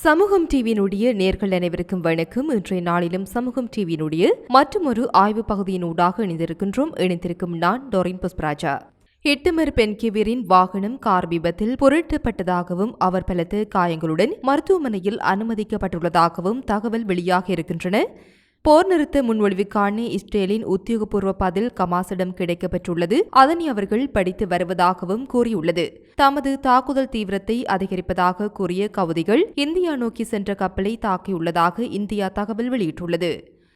சமூகம் டிவியினுடைய நேர்கள் அனைவருக்கும் வணக்கம். இன்றைய நாளிலும் சமூகம் டிவியினுடைய மற்றொரு ஆய்வு பகுதியினூடாக இணைந்திருக்கின்றோம். இணைந்திருக்கும் நான் டொரின் புஷ்பராஜா. எட்டுமர் பென்கிவிரின் வாகனம் கார் விபத்தில் புரட்டப்பட்டதாகவும் அவர் பலத்த காயங்களுடன் மருத்துவமனையில் அனுமதிக்கப்பட்டுள்ளதாகவும் தகவல் வெளியாக இருக்கின்றன. போர் நிறுத்த முன்மொழிவுக்கான இஸ்ரேலின் உத்தியோகபூர்வ பதில் கமாசிடம் கிடைக்கப்பெற்றுள்ளது. அதனை அவர்கள் படித்து வருவதாகவும் கூறியுள்ளது. தமது தாக்குதல் தீவிரத்தை அதிகரிப்பதாக கூறிய கவுதிகள் இந்தியா நோக்கி சென்ற கப்பலை தாக்கியுள்ளதாக இந்தியா தகவல் வெளியிட்டுள்ளது.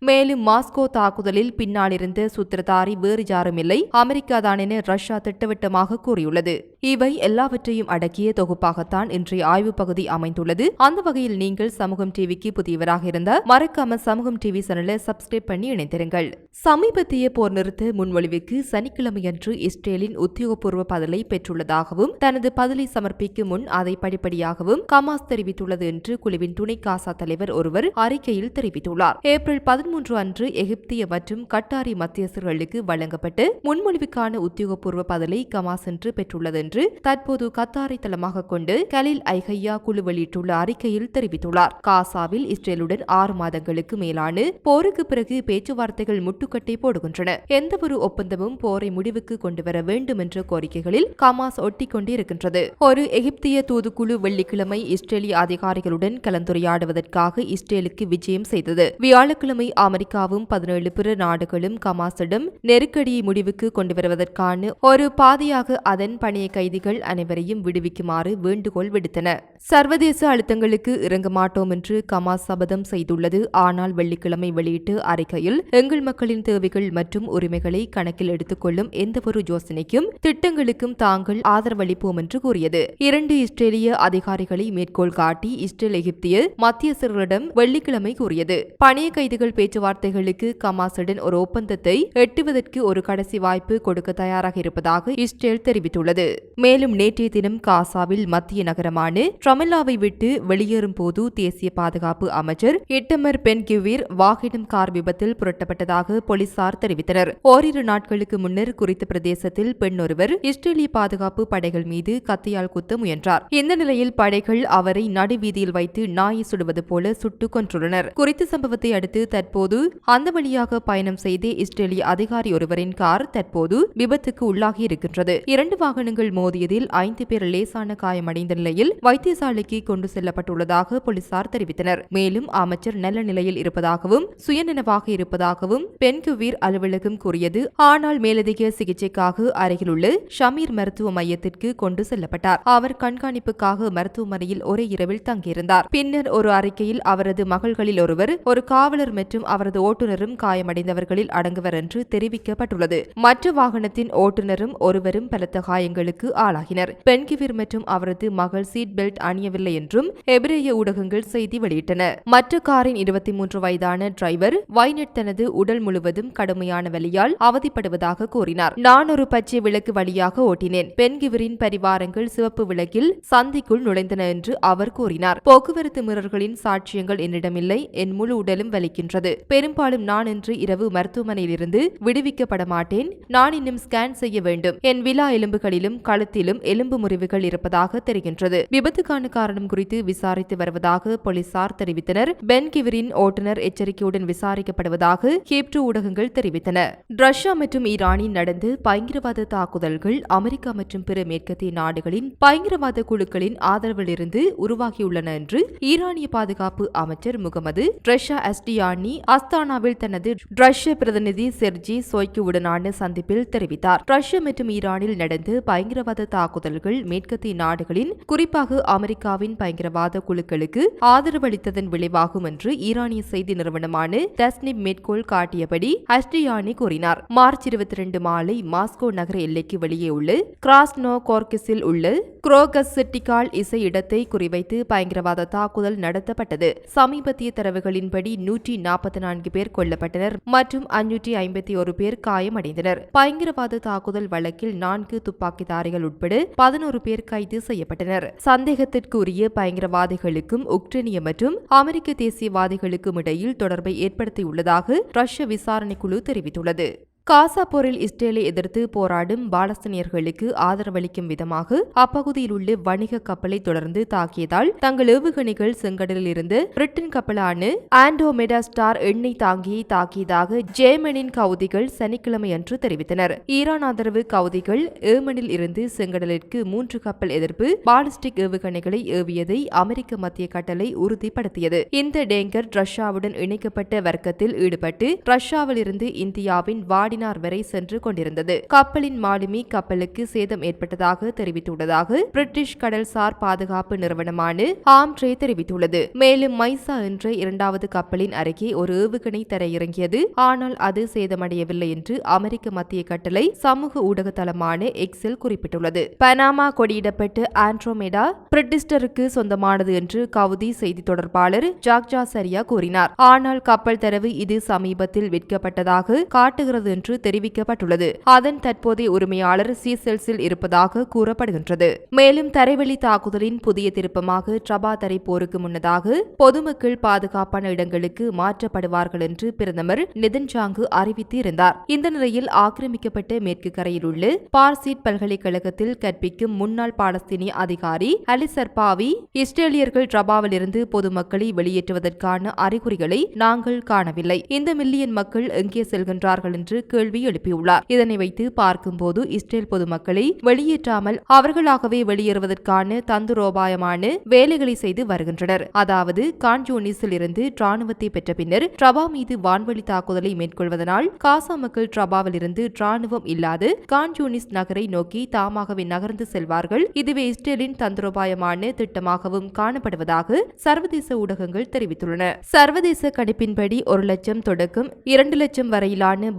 மேலும் மாஸ்கோ தாக்குதலில் பின்னாலிருந்த சூத்திரதாரி வேறு யாருமில்லை அமெரிக்காதான் என ரஷ்யா திட்டவட்டமாக கூறியுள்ளது. இவை எல்லாவற்றையும் அடக்கிய தொகுப்பாகத்தான் இன்றைய ஆய்வு பகுதி அமைந்துள்ளது. அந்த வகையில் நீங்கள் சமூகம் டிவிக்கு புதியவராக இருந்தால் மறக்காம சமூகம் டிவி சேனலை சப்ஸ்கிரைப் பண்ணி இணைந்திருங்கள். சமீபத்திய போர் நிறுத்த முன்மொழிவுக்கு சனிக்கிழமையன்று இஸ்ரேலின் உத்தியோகபூர்வ பதிலை பெற்றுள்ளதாகவும் தனது பதிலை சமர்ப்பிக்கும் முன் அதை படிப்படியாகவும் கமாஸ் தெரிவித்துள்ளது என்று குழுவின் துணை காசா தலைவர் ஒருவர் அறிக்கையில் தெரிவித்துள்ளார். ஏப்ரல் பதிமூன்று அன்று எகிப்திய மற்றும் கட்டாரி மத்தியஸ்தர்களுக்கு வழங்கப்பட்டு முன்மொழிவுக்கான உத்தியோகபூர்வ பதிலை கமாஸ் என்று பெற்றுள்ளது என்று தற்போது கத்தாரை தளமாக கொண்டு கலில் ஐஹையா குழு வெளியிட்டுள்ள அறிக்கையில் தெரிவித்துள்ளார். காசாவில் இஸ்ரேலுடன் ஆறு மாதங்களுக்கு மேலான போருக்கு பிறகு பேச்சுவார்த்தைகள் முட்டுக்கட்டை போடுகின்றன. எந்தவொரு ஒப்பந்தமும் போரை முடிவுக்கு கொண்டுவர வேண்டும் என்ற கோரிக்கைகளில் கமாஸ் ஒட்டிக்கொண்டே இருக்கின்றது ஒரு எகிப்திய தூதுக்குழு வெள்ளிக்கிழமை இஸ்ரேலிய அதிகாரிகளுடன் கலந்துரையாடுவதற்காக இஸ்ரேலுக்கு விஜயம் செய்தது. வியாழக்கிழமை அமெரிக்காவும் பதினேழு பிற நாடுகளும் கமாசிடம் நெருக்கடியை முடிவுக்கு கொண்டு வருவதற்கான ஒரு பாதையாக அதன் பணிய கைதிகள் அனைவரையும் விடுவிக்குமாறு வேண்டுகோள் விடுத்தன. சர்வதேச அழுத்தங்களுக்கு இறங்க மாட்டோம் என்று கமாஸ் சபதம் செய்துள்ளது. ஆனால் வெள்ளிக்கிழமை வெளியிட்டு அறிக்கையில் எங்கள் மக்களின் தேவைகள் மற்றும் உரிமைகளை கணக்கில் எடுத்துக்கொள்ளும் எந்தவொரு யோசனைக்கும் திட்டங்களுக்கும் தாங்கள் ஆதரவளிப்போம் என்று கூறியது. இரண்டு இஸ்ரேலிய அதிகாரிகளை மேற்கோள் காட்டி இஸ்ரேல் எகிப்திய மத்தியஸ்தர்களிடம் வெள்ளிக்கிழமை கூறியது. பணிய கைதிகள் பேச்சு பேச்சுவார்த்தைகளுக்கு கமாசுடன் ஒரு ஒப்பந்தத்தை எட்டுவதற்கு ஒரு கடைசி வாய்ப்பு கொடுக்க தயாராக இருப்பதாக இஸ்ரேல் தெரிவித்துள்ளது. மேலும் நேற்றைய தினம் காசாவில் மத்திய நகரமான ட்ரமில்லாவை விட்டு வெளியேறும் போது தேசிய பாதுகாப்பு அமைச்சர் இட்டமர் பென் வாகனம் கார் விபத்தில் புரட்டப்பட்டதாக போலீசார் தெரிவித்தனர். ஓரிரு நாட்களுக்கு முன்னர் குறித்த பிரதேசத்தில் பெண் ஒருவர் இஸ்ரேலிய பாதுகாப்பு படைகள் மீது கத்தியால் குத்த முயன்றார். இந்த நிலையில் படைகள் அவரை நடுவீதியில் வைத்து நாயை சுடுவது போல சுட்டுக் கொன்றுள்ளனர். குறித்த சம்பவத்தை அடுத்து தற்போது போது அந்த வழியாக பயணம் செய்த இஸ்ரேலிய அதிகாரி ஒருவரின் கார் தற்போது விபத்துக்கு உள்ளாகி இருக்கின்றது. இரண்டு வாகனங்கள் மோதியதில் ஐந்து பேர் லேசான காயமடைந்த நிலையில் வைத்தியசாலைக்கு கொண்டு செல்லப்பட்டுள்ளதாக போலீசார் தெரிவித்தனர். மேலும் அமைச்சர் நல்ல நிலையில் இருப்பதாகவும் சுயநினைவாக இருப்பதாகவும் பெண்குவீர் அலுவலகம் கூறியது. ஆனால் மேலதிக சிகிச்சைக்காக அருகிலுள்ள ஷமீர் மருத்துவ மையத்திற்கு கொண்டு செல்லப்பட்டார். அவர் கண்காணிப்புக்காக மருத்துவமனையில் ஒரே இரவில் தங்கியிருந்தார். பின்னர் ஒரு அறிக்கையில் அவரது மகள்களில் ஒருவர் ஒரு காவலர் மற்றும் அவரது ஓட்டுநரும் காயமடைந்தவர்களில் அடங்குவர் என்று தெரிவிக்கப்பட்டுள்ளது. மற்ற வாகனத்தின் ஓட்டுநரும் ஒருவரும் பலத்த காயங்களுக்கு ஆளாகினர். பெண்கிவிர் மற்றும் அவரது மகள் சீட் பெல்ட் அணியவில்லை என்றும் எபிரேய ஊடகங்கள் செய்தி வெளியிட்டன. மற்ற காரின் இருபத்தி மூன்று வயதான டிரைவர் வைனட் தனது உடல் முழுவதும் கடுமையான வலியால் அவதிப்படுவதாக கூறினார். நான் ஒரு பச்சை விளக்கு வழியாக ஓட்டினேன். பெண்கிவரின் பரிவாரங்கள் சிவப்பு விளக்கில் சந்திக்குள் நுழைந்தன என்று அவர் கூறினார். போக்குவரத்து மிரர்களின் சாட்சியங்கள் என்னிடமில்லை. என் முழு உடலும் வலிக்கின்றது. பெரும்பாலும் நான் இன்று இரவு மருத்துவமனையிலிருந்து விடுவிக்கப்பட மாட்டேன். நான் இன்னும் ஸ்கேன் செய்ய வேண்டும். என் விழா எலும்புகளிலும் கழுத்திலும் எலும்பு முறிவுகள் இருப்பதாக தெரிகின்றது. விபத்துக்கான காரணம் குறித்து விசாரித்து வருவதாக போலீசார் தெரிவித்தனர். பென் கிவரின் ஓட்டுநர் எச்சரிக்கையுடன் விசாரிக்கப்படுவதாக ஹீப்ரு ஊடகங்கள் தெரிவித்தன. ரஷ்யா மற்றும் ஈரானில் நடந்து பயங்கரவாத தாக்குதல்கள் அமெரிக்கா மற்றும் பிற மேற்கத்திய நாடுகளின் பயங்கரவாத குழுக்களின் ஆதரவிலிருந்து உருவாகியுள்ளன என்று ஈரானிய பாதுகாப்பு அமைச்சர் முகமது ரஷ்யா அஸ்டியானி அஸ்தானாவில் தனது ரஷ்ய பிரதிநிதி செர்ஜி சோய்க்குவுடனான சந்திப்பில் தெரிவித்தார். ரஷ்யா மற்றும் ஈரானில் நடந்து பயங்கரவாத தாக்குதல்கள் மேற்கத்திய நாடுகளின் குறிப்பாக அமெரிக்காவின் பயங்கரவாத குழுக்களுக்கு ஆதரவளித்ததன் விளைவாகும் என்று ஈரானிய செய்தி நிறுவனமான தஸ்னிப் மேற்கோள் காட்டியபடி அஸ்டியானி கூறினார். மார்ச் இருபத்தி ரெண்டு மாலை மாஸ்கோ நகர எல்லைக்கு வெளியே உள்ள கிராஸ்னோ கோர்கிஸில் உள்ள குரோகஸ் சிட்டிகால் இசை இடத்தை குறிவைத்து பயங்கரவாத தாக்குதல் நடத்தப்பட்டது. சமீபத்திய தரவுகளின்படி நூற்றி நாற்பத்தி நான்கு பேர் கொல்லப்பட்டனர் மற்றும் அஞ்சூற்றி ஐம்பத்தி ஒரு பேர் காயமடைந்தனர். பயங்கரவாத தாக்குதல் வழக்கில் நான்கு துப்பாக்கிதாரிகள் உட்பட பதினோரு பேர் கைது செய்யப்பட்டனர். சந்தேகத்திற்குரிய பயங்கரவாதிகளுக்கும் உக்ரைனிய மற்றும் அமெரிக்க தேசியவாதிகளுக்கும் இடையில் தொடர்பை ஏற்படுத்தியுள்ளதாக ரஷ்ய விசாரணை குழு தெரிவித்துள்ளது. காசா போரில் இஸ்ரேலை எதிர்த்து போராடும் பாலஸ்தீனியர்களுக்கு ஆதரவளிக்கும் விதமாக அப்பகுதியில் உள்ள வணிக கப்பலை தொடர்ந்து தாக்கியதால் தங்கள் ஏவுகணைகள் செங்கடலில் இருந்து பிரிட்டன் கப்பலான ஆண்டோமெடா ஸ்டார் எண்ணெய் தாங்கியை தாக்கியதாக ஜேமனின் கவுதிகள் சனிக்கிழமை அன்று தெரிவித்தனர். ஈரான் ஆதரவு கவுதிகள் ஏமனில் இருந்து செங்கடலிற்கு மூன்று கப்பல் எதிர்ப்பு பாலிஸ்டிக் ஏவுகணைகளை ஏவியதை அமெரிக்க மத்திய கட்டளை உறுதிப்படுத்தியது. இந்த டேங்கர் ரஷ்யாவுடன் இணைக்கப்பட்ட வர்க்கத்தில் ஈடுபட்டு ரஷ்யாவிலிருந்து இந்தியாவின் இந்தியாவின் வாடினார் வரை சென்று கொண்டிருந்தது. கப்பலின் மாலுமி கப்பலுக்கு சேதம் ஏற்பட்டதாக தெரிவித்துள்ளதாக பிரிட்டிஷ் கடல்சார் பாதுகாப்பு நிறுவனமான ஆம்ட்ரே தெரிவித்துள்ளது. மேலும் மைசா என்ற இரண்டாவது கப்பலின் அருகே ஒரு ஏவுகணை தர இறங்கியது. ஆனால் அது சேதமடையவில்லை என்று அமெரிக்க மத்திய கட்டளை சமூக ஊடக தளமான எக்ஸில் குறிப்பிட்டுள்ளது. பனாமா கொடியிடப்பட்ட ஆண்ட்ரோமேடா பிரிட்டிஸ்டருக்கு சொந்தமானது என்று கவுதி செய்தி தொடர்பாளர் ஜாக்ஜா சரியா கூறினார். ஆனால் கப்பல் தரவு இது சமீபத்தில் விற்கப்பட்டதாக காட்டுகிறது என்று தெரிவிக்கப்பட்டுள்ளது. அதன் தற்போதைய உரிமையாளர் சீசெல்ஸில் இருப்பதாக கூறப்படுகின்றது. மேலும் தரைவழி தாக்குதலின் புதிய திருப்பமாக ட்ரபா தரை போருக்கு முன்னதாக பொதுமக்கள் பாதுகாப்பான இடங்களுக்கு மாற்றப்படுவார்கள் என்று பிரதமர் நிதன்ஜாங்கு அறிவித்து இருந்தார் இந்த நிலையில் ஆக்கிரமிக்கப்பட்ட மேற்கு கரையில் உள்ள பார்சீட் பல்கலைக்கழகத்தில் கற்பிக்கும் முன்னாள் பாலஸ்தீனிய அதிகாரி அலி சர்பாவி இஸ்ரேலியர்கள் ட்ரபாவிலிருந்து பொதுமக்களை வெளியேற்றுவதற்கான அறிகுறிகளை நாங்கள் காணவில்லை. இந்த மில்லியன் மக்கள் எங்கே செல்கின்றார்கள் என்று கேள்வி எழுப்பியுள்ளார். இதனை வைத்து பார்க்கும்போது இஸ்ரேல் பொதுமக்களை வெளியேற்றாமல் அவர்களாகவே வெளியேறுவதற்கான தந்துரோபாயமான வேலைகளை செய்து வருகின்றனர். அதாவது கான்ஜூனிஸில் இருந்து ராணுவத்தை பெற்ற பின்னர் ட்ரபா மீது வான்வழி தாக்குதலை மேற்கொள்வதனால் காசா மக்கள் ட்ரபாவில் இருந்து ராணுவம் இல்லாது கான்ஜூனிஸ் நகரை நோக்கி தாமாகவே நகர்ந்து செல்வார்கள். இதுவே இஸ்ரேலின் தந்திரோபாயமான திட்டமாகவும் காணப்படுவதாக சர்வதேச ஊடகங்கள் தெரிவித்துள்ளன. சர்வதேச கணிப்பின்படி ஒரு லட்சம் தொடக்கம் இரண்டு லட்சம் வரையிலான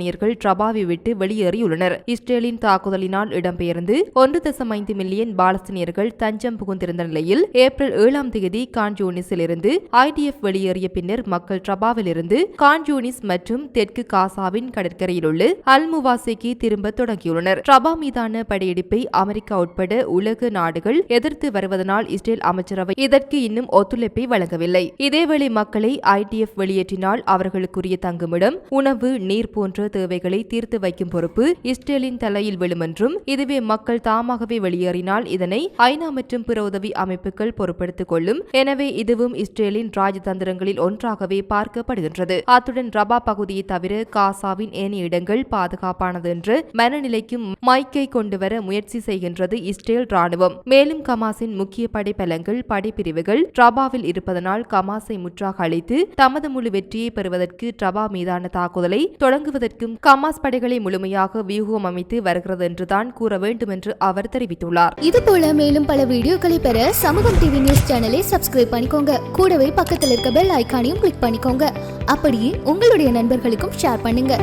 பாலஸ்தீனியர்கள் ட்ரபாவை விட்டு வெளியேறியுள்ளனர். இஸ்ரேலின் தாக்குதலினால் இடம்பெயர்ந்து ஒன்று தசம் ஐந்து மில்லியன் பாலஸ்தீனியர்கள் தஞ்சம் புகுந்திருந்த நிலையில் ஏப்ரல் ஏழாம் தேதி கான்ஜூனிஸில் இருந்து ஐடிஎஃப் வெளியேறிய பின்னர் மக்கள் ட்ரபாவில் இருந்து கான்ஜூனிஸ் மற்றும் தெற்கு காசாவின் கடற்கரையில் உள்ள அல்முவாசிக்கு திரும்ப தொடங்கியுள்ளனர். ட்ரபா மீதான படையெடுப்பை அமெரிக்கா உட்பட உலக நாடுகள் எதிர்த்து வருவதனால் இஸ்ரேல் அமைச்சரவை இதற்கு இன்னும் ஒத்துழைப்பை வழங்கவில்லை. இதேவேளை மக்களை ஐடிஎஃப் வெளியேற்றினால் அவர்களுக்குரிய தங்குமிடம் உணவு நீர் போன்ற தேவைகளை தீர்த்து வைக்கும் பொறுப்பு இஸ்ரேலின் தலையில் விழும் என்றும் இதுவே மக்கள் தாமாகவே வெளியேறினால் இதனை ஐநா மற்றும் பிற உதவி அமைப்புகள் பொறுப்படுத்திக் கொள்ளும். எனவே இதுவும் இஸ்ரேலின் ராஜதந்திரங்களில் ஒன்றாகவே பார்க்கப்படுகின்றது. அத்துடன் ரபா பகுதியை தவிர காசாவின் ஏனைய இடங்கள் பாதுகாப்பானது என்று மனநிலைக்கும் மைக்கை கொண்டுவர முயற்சி செய்கின்றது இஸ்ரேல் ராணுவம் மேலும் கமாஸின் முக்கிய படைப்பலங்கள் படைப்பிரிவுகள் ரபாவில் இருப்பதனால் கமாஸை முற்றாக அழித்து தமது முழு வெற்றியை பெறுவதற்கு ட்ரபா மீதான தாக்குதலை தொடங்குவதற்கு வரைக்கும் கமாஸ் படைகளை முழுமையாக வியூகம் அமைத்து வருகிறது என்றுதான் கூற வேண்டும் என்று அவர் தெரிவித்துள்ளார். இது போல மேலும் பல வீடியோக்களை பெற சமூகம் டிவி நியூஸ் சேனலை சப்ஸ்கிரைப் பண்ணிக்கோங்க. கூடவே பக்கத்தில் இருக்க பெல் ஐக்கானையும் கிளிக் பண்ணிக்கோங்க. அப்படியே உங்களுடைய நண்பர்களுக்கும் ஷேர் பண்ணுங்க.